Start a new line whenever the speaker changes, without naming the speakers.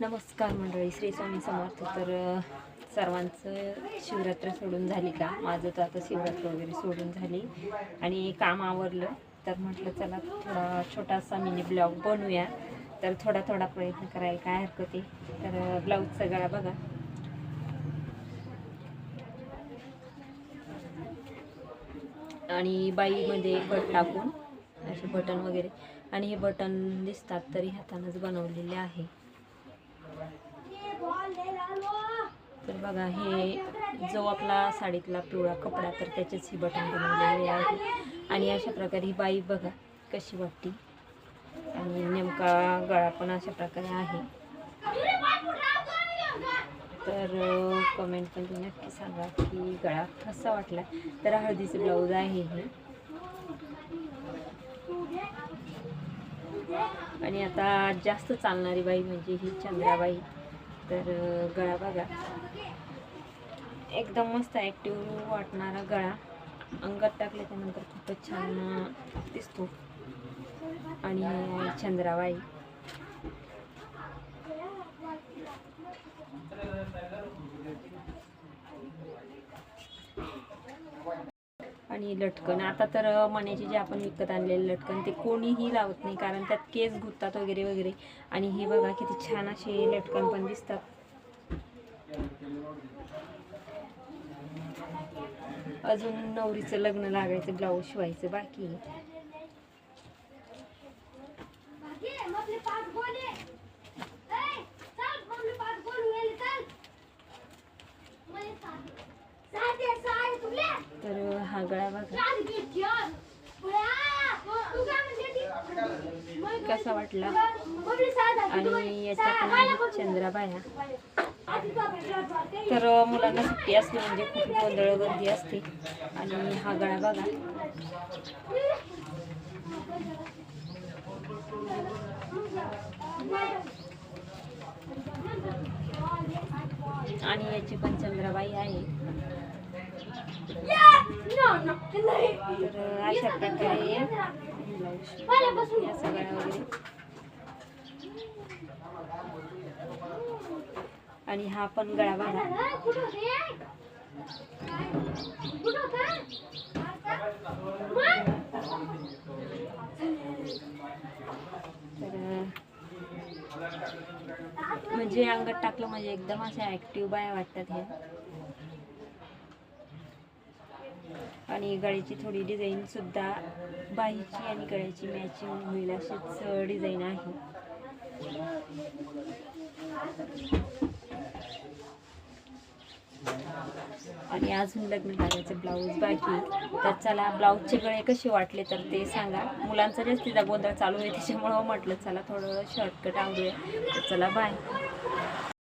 नमस्कार मंडळी श्री स्वामी समर्थ. तर सर्वांचं शिवरात्र सोडून झाली का? माझं तर आता शिवरात्र वगैरे सोडून झाली आणि काम आवरलं. तर म्हटलं चला थोडा छोटासा मिनी ब्लॉग बनवूया. तर थोडा थोडा प्रयत्न करायला काय हरकत आहे? तर ब्लाऊजचा गळा बघा. आणि बाईमध्ये बट टाकून असे बटन वगैरे. आणि हे बटन दिसतात तरी हातानंच बनवलेले आहे तर बघा हे जो आपला साडीतला पिवळा कपडा तर त्याचेच ही बटन बनवलेले आहे. आणि अशा प्रकारे ही बाई बघा कशी वाटते. आणि नेमका गळा पण अशा प्रकारे आहे. तर कमेंट पण तुम्ही नक्की सांगा की गळा कसा वाटला. तर हळदीचं ब्लाऊज आहे हे. आणि आता जास्त चालणारी बाई म्हणजे ही चंद्राबाई. तर गळा बघा. एकदम मस्त ॲक्टिव्ह वाटणारा गळा. अंगात टाकल्याच्यानंतर खूपच छान दिसतो. आणि चंद्राबाई. आणि लटकन. आता तर मण्याचे जे आपण विकत आणलेले लटकन ते कोणीही लावत नाही. कारण त्यात केस गुंततात वगैरे वगैरे. आणि हे बघा किती छान असे लटकन पण दिसतात. अजून नवरीचं लग्न लागायचं ब्लाऊज शिवायचं बाकी. तर तर हा गळा बघा. कसा वाटला? आणि याच्या पण चंद्राबाया तर मुलांना सुट्टी असली म्हणजे खूप गोंधळ गर्दी असते. आणि हा गळा बघा. आणि याची पण चंद्राबाई आहे. तर अशा प्रकारे ब्लाऊज या सगळ्या वगैरे आणि हा पण गळा बघा तर म्हणजे अंगात टाकलं म्हणजे एकदम अशा ऍक्टिव्ह बाया वाटतात ह्या आणि गळ्याची थोडी डिझाईन सुद्धा बाईची आणि गळ्याची मॅचिंग होईल अशीच डिझाईन आहे. आणि अजून लग्न करायचं ब्लाऊज बाकी तर चला ब्लाऊजचे गळे कसे वाटले तर ते सांगा. मुलांचा जास्तीचा गोंधळ चालू आहे त्याच्यामुळं म्हटलं चला थोडं शॉर्टकट आवडूया तर चला बाय